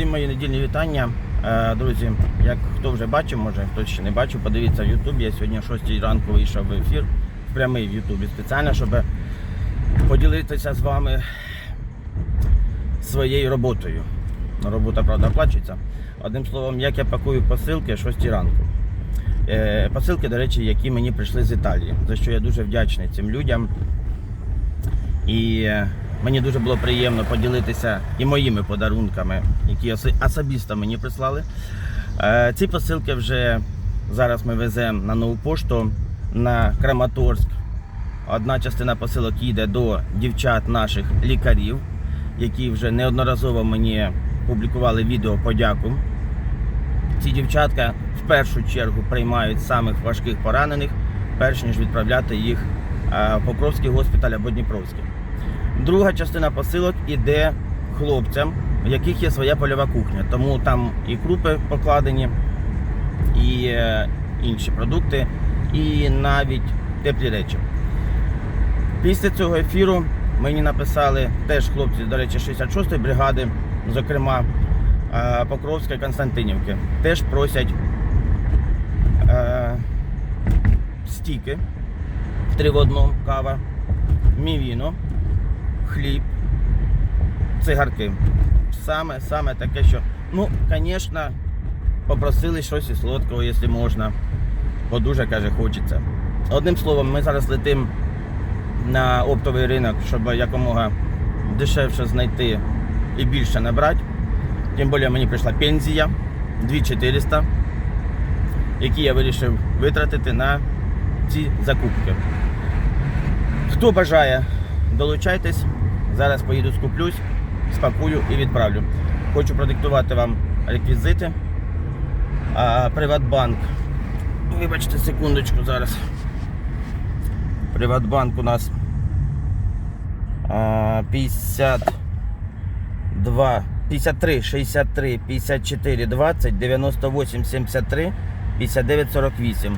Всім мої недільні вітання. Е, Друзі, як хто вже бачив, може хтось ще не бачив, подивіться в Ютубі. Я сьогодні о 6 ранку вийшов в ефір, прямий в Ютубі спеціально, щоб поділитися з вами своєю роботою. Робота, правда, оплачується. Одним словом, як я пакую посилки о 6 ранку. Е, Посилки, до речі, які мені прийшли з Італії, за що я дуже вдячний цим людям. І е, мені дуже було приємно поділитися і моїми подарунками, які особисто мені прислали. Е, Ці посилки вже зараз ми веземо на нову пошту на Краматорськ. Одна частина посилок їде до дівчат наших лікарів, які вже неодноразово мені публікували відео подяку. Ці дівчатка в першу чергу приймають самих важких поранених, перш ніж відправляти їх е, в Покровський госпіталь або Дніпровський. Друга частина посилок іде хлопцям, в яких є своя польова кухня. Тому там і крупи покладені, і е, інші продукти, і навіть теплі речі. Після цього ефіру мені написали теж хлопці, до речі, 66-ї бригади, зокрема е, Покровська і Константинівки. Теж просять е, стіки, три в одному кава, мівіно, хліб, цигарки. Саме, саме таке, що, ну, звісно, попросили щось із солодкого, якщо можна, бо дуже каже, хочеться. Одним словом, ми зараз летимо на оптовий ринок, щоб якомога дешевше знайти і більше набрати. Тим більше мені прийшла пензія 2400, які я вирішив витратити на ці закупки. Хто бажає, долучайтесь. Зараз поїду скуплюсь, спакую і відправлю. Хочу продиктувати вам реквізити. А, Приватбанк. Вибачте секундочку зараз. Приватбанк у нас а, 52, 53, 63, 54, 20, 98, 73, 59, 48.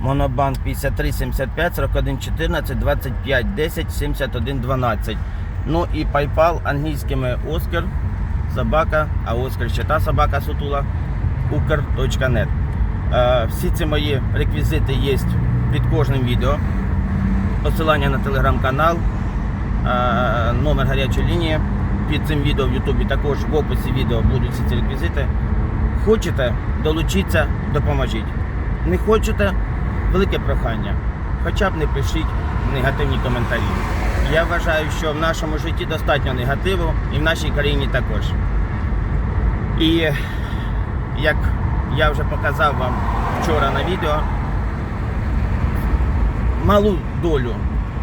Монобанк 53, 75, 41, 14, 25, 10, 71, 12. Ну і PayPal англійськими Оскар, собака, а Оскар ще та собака сутула, ukr.net. Е, Всі ці мої реквізити є під кожним відео. Посилання на телеграм-канал, е, номер гарячої лінії. Під цим відео в Ютубі також в описі відео будуть всі ці реквізити. Хочете, долучіться, допоможіть. Не хочете, велике прохання. Хоча б не пишіть негативні коментарі. Я вважаю, що в нашому житті достатньо негативу і в нашій країні також. І як я вже показав вам вчора на відео, малу долю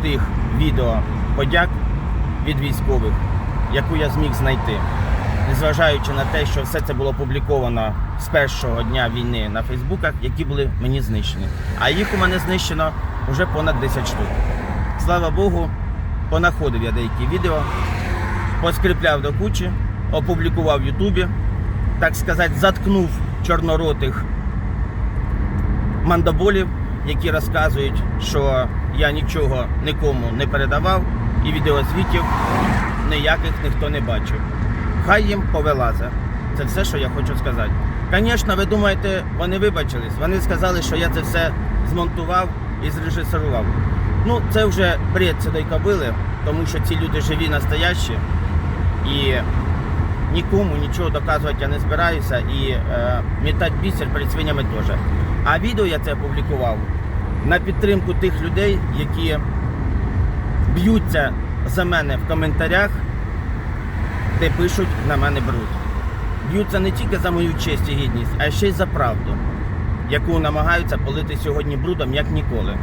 тих відео подяк від військових, яку я зміг знайти. Незважаючи на те, що все це було опубліковано з першого дня війни на Фейсбуках, які були мені знищені. А їх у мене знищено вже понад 10 штук. Слава Богу, понаходив я деякі відео, поскріпляв до кучі, опублікував в Ютубі, так сказати, заткнув чорноротих мандаболів, які розказують, що я нічого нікому не передавав і відеозвітів ніяких ніхто не бачив. Хай їм повелаза. Це все, що я хочу сказати. Звісно, ви думаєте, вони вибачились. Вони сказали, що я це все змонтував і зрежисерував. Ну, це вже бред цієї кобили, тому що ці люди живі, настоящі. І нікому нічого доказувати я не збираюся і е, мітати бісер перед свинями теж. А відео я це опублікував на підтримку тих людей, які б'ються за мене в коментарях, де пишуть на мене бруд. Б'ються не тільки за мою честь і гідність, а ще й за правду, яку намагаються полити сьогодні брудом як ніколи.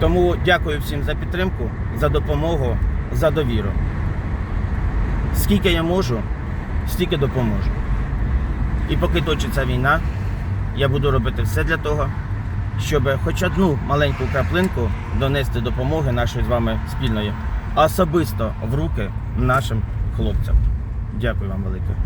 Тому дякую всім за підтримку, за допомогу, за довіру. Скільки я можу, стільки допоможу. І поки точиться війна, я буду робити все для того, щоб хоч одну маленьку краплинку донести допомоги нашої з вами спільної, особисто в руки нашим хлопцям. Дякую вам велике.